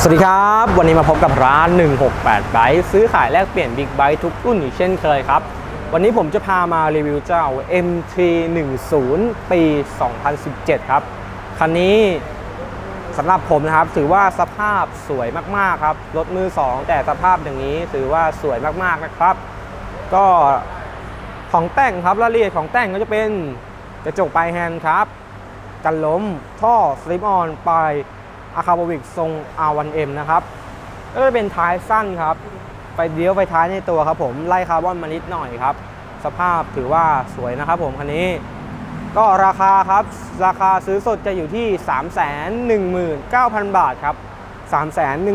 สวัสดีครับ วันนี้มาพบกับร้าน 168ไบค์ซื้อขายแลกเปลี่ยนบิ๊กไบค์ทุกรุ่นอีกเช่นเคยครับ วันนี้ผมจะพามารีวิวเจ้า MT10 ปี 2017 ครับ คันนี้สำหรับผมนะครับ ถือว่าสภาพสวยมาก ๆ ครับ รถมือ 2 แต่สภาพอย่างนี้ถือว่าสวยมาก ๆ นะครับ ก็ของแต่งครับรายละเอียดของแต่งก็จะเป็นกระจกปลายแฮนด์ครับ กันล้มท่อสลิปออนปลาย อะคาบวิกทรง R1M นะครับก็จะเป็นท้ายสั้นครับ ไปเลี้ยวไปท้ายในตัวครับผมไล่คาร์บอนมานิดหน่อยครับ สภาพถือว่าสวยนะครับผมคันนี้ก็ราคาครับ ราคาซื้อสดจะอยู่ที่ 319,000 บาทครับ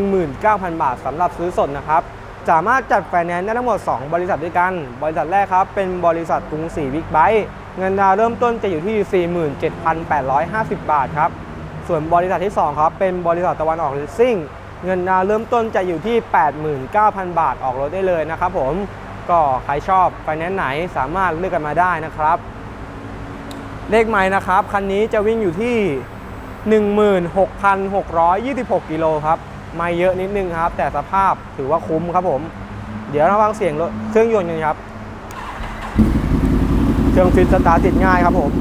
319,000 บาทสำหรับซื้อสดนะครับ สามารถจัดไฟแนนซ์ได้ทั้งหมด 2 บริษัทด้วยกัน บริษัทแรกครับ เป็นบริษัทกรุงศรีบิ๊กไบค์เงินดาวเริ่มต้นจะอยู่ที่ 47,850 บาทครับ ส่วนบริษัทที่ 2 ครับ เป็นบริษัทตะวันออกลิสซิ่ง เงินดาวเริ่มต้นจะอยู่ที่ 89,000 บาทออกรถได้เลยนะครับผมก็ใครชอบไฟแนนซ์ไหนสามารถเลือกกันมาได้นะครับ เลขไม้นะครับ คันนี้จะวิ่งอยู่ที่ 16,626 กิโลครับ ไม่เยอะนิดนึงครับ แต่สภาพถือว่าคุ้มครับผม เดี๋ยวเราฟังเสียงรถเครื่องยนต์กันครับ เครื่องฟิตสตาร์ติดง่ายครับผม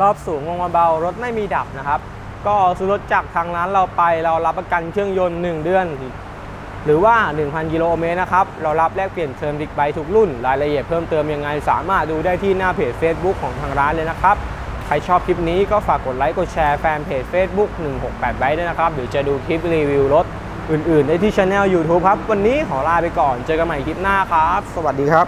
รอบสูงลงมาเบารถไม่มีดับนะครับ ก็ซื้อรถจากทางร้านเราไปเรารับประกันเครื่องยนต์ 1 เดือน หรือว่า 1,000 กิโลเมตรนะครับ เรารับแลกเปลี่ยนเทอมบิ๊กไบทุกรุ่น รายละเอียดเพิ่มเติมยังไง สามารถดูได้ที่หน้าเพจ Facebook ของทางร้านเลยนะครับ ใครชอบคลิปนี้ก็ฝากกดไลค์กดแชร์แฟนเพจ Facebook 168ไบค์ด้วยนะครับเดี๋ยวจะดูคลิปรีวิวรถอื่นๆ ได้ที่ช anel YouTube ครับ วันนี้ขอลาไปก่อน เจอกันใหม่คลิปหน้าครับ สวัสดีครับ